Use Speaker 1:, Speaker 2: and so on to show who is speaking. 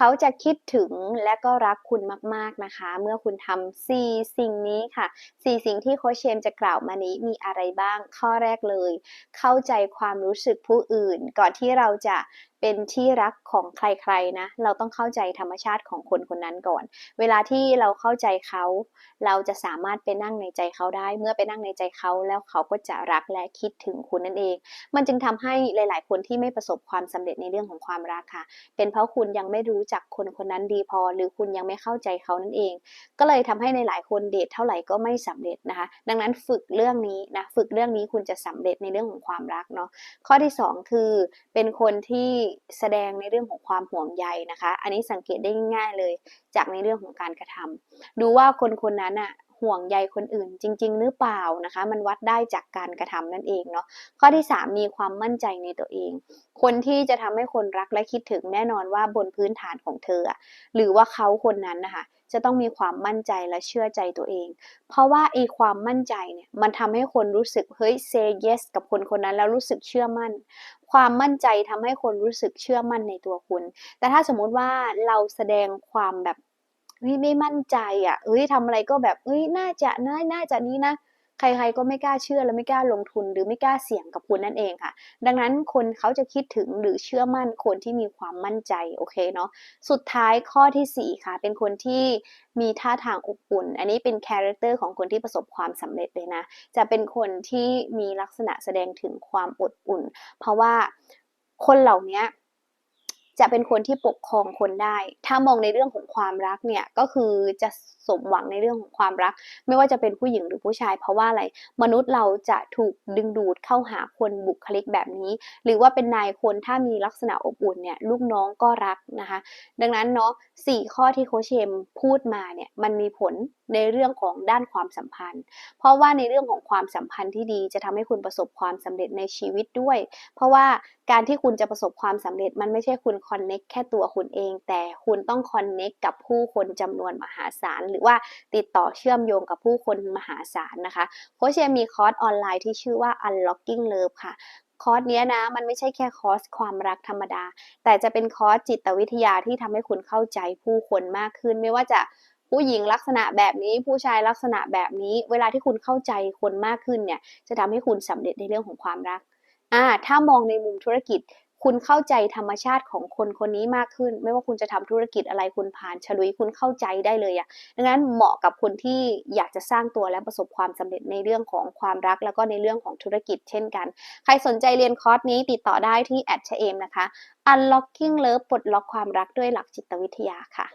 Speaker 1: เขาจะคิดถึงและก็รักคุณมาก ๆนะคะ เมื่อคุณทำสี่สิ่งนี้ค่ะสี่สิ่งที่โคชเชมจะกล่าวมานี้มีอะไรบ้างข้อแรกเลย เข้าใจความรู้สึกผู้อื่น ก่อนที่เราจะ เป็นที่รักของใครๆนะ เราต้องเข้าใจธรรมชาติของคนคนนั้นก่อน เวลาที่เราเข้าใจเขา เราจะสามารถไปนั่งในใจเขาได้ เมื่อไปนั่งในใจเขาแล้วเขาก็จะรักและคิดถึงคุณนั่นเอง มันจึงทำให้หลาย ๆ คนที่ไม่ประสบความสำเร็จในเรื่องของความรักค่ะ เป็นเพราะคุณยังไม่รู้จักคนคนนั้นดีพอ หรือคุณยังไม่เข้าใจเขานั่นเอง ก็เลยทำให้ในหลายคนเดทเท่าไหร่ก็ไม่สำเร็จนะคะ ดังนั้นฝึกเรื่องนี้นะ ฝึกเรื่องนี้คุณจะสำเร็จในเรื่องของความรักเนาะ ข้อที่ 2 คือเป็นคนที่แสดงในเรื่องของความห่วงใยนะคะ อันนี้สังเกตได้ง่ายเลยจากในเรื่องของการกระทำดูว่าคนคนนั้นอะ ห่วงใยคนอื่นจริง ๆ หรือเปล่านะคะ มันวัดได้จากการกระทำนั่นเองเนาะข้อที่ 3 มีความมั่นใจในตัวเอง คนที่จะทำให้คนรักและคิดถึงแน่นอนว่าบนพื้นฐานของเธอ หรือว่าเขาคนนั้นนะคะจะต้องมีความมั่นใจและเชื่อใจตัวเอง เพราะว่าไอ้ความมั่นใจเนี่ยมันทำให้คนรู้สึกเฮ้ย say yes กับคนคนนั้นแล้วรู้สึกเชื่อมั่น ความมั่นใจทำให้คนรู้สึกเชื่อมั่นในตัวคุณ แต่ถ้าสมมุติว่าเราแสดงความแบบ เฮ้ยไม่มั่นใจอะเฮ้ยทำอะไรก็แบบเฮ้ยน่าจะน่าน่าจะนี้นะ ใครๆก็ไม่กล้าเชื่อและไม่กล้าลงทุนหรือไม่กล้าเสี่ยงกับคุณนั่นเองค่ะ ดังนั้นคนเขาจะคิดถึงหรือเชื่อมั่นคนที่มีความมั่นใจโอเคเนาะสุดท้ายข้อทีสี่4ค่ะ เป็นคนที่มีท่าทางอบอุ่น อันนี้เป็นคาแรคเตอร์ของคนที่ประสบความสำเร็จเลยนะ จะเป็นคนที่มีลักษณะแสดงถึงความอดอุ่น เพราะว่าคนเหล่านี้ จะเป็นคนที่ปกครองคนได้ ถ้ามองในเรื่องของความรักเนี่ยก็คือจะสมหวังในเรื่องของความรัก ไม่ว่าจะเป็นผู้หญิงหรือผู้ชาย เพราะว่าอะไรมนุษย์เราจะถูกดึงดูดเข้าหาคนบุคลิกแบบนี้ หรือว่าเป็นนายคนถ้ามีลักษณะอบอุ่นเนี่ยลูกน้องก็รักนะคะ ดังนั้นเนาะสี่ข้อที่โคชเชมพูดมาเนี่ยมันมีผลในเรื่องของด้านความสัมพันธ์ เพราะว่าในเรื่องของความสัมพันธ์ที่ดีจะทำให้คุณประสบความสำเร็จในชีวิตด้วย เพราะว่าการที่คุณจะประสบความสำเร็จมันไม่ใช่คุณคอนเน็กแค่ตัวคุณเอง แต่คุณต้องคอนเน็กกับผู้คนจำนวนมหาศาล หรือว่าติดต่อเชื่อมโยงกับผู้คนมหาศาลนะคะโคชเชมมีคอร์สออนไลน์ที่ชื่อว่า Unlocking Love ค่ะคอร์สเนี้ยนะมันไม่ใช่แค่คอร์สความรักธรรมดา แต่จะเป็นคอร์สจิตวิทยาที่ทำให้คุณเข้าใจผู้คนมากขึ้น ไม่ว่าจะผู้หญิงลักษณะแบบนี้ผู้ชายลักษณะแบบนี้ เวลาที่คุณเข้าใจคนมากขึ้นเนี่ยจะทำให้คุณสำเร็จในเรื่องของความรักอ่าถ้ามองในมุมธุรกิจ คุณเข้าใจธรรมชาติของคนคนนี้มากขึ้น ไม่ว่าคุณจะทำธุรกิจอะไรคุณผ่านฉลุยคุณเข้าใจได้เลยอะดังนั้นเหมาะกับคนที่อยากจะสร้างตัวและประสบความสำเร็จในเรื่องของความรัก แล้วก็ในเรื่องของธุรกิจเช่นกัน ใครสนใจเรียนคอร์สนี้ติดต่อได้ที่แอดเชเอมนะคะ Unlocking Love ปลดล็อกความรักด้วยหลักจิตวิทยาค่ะ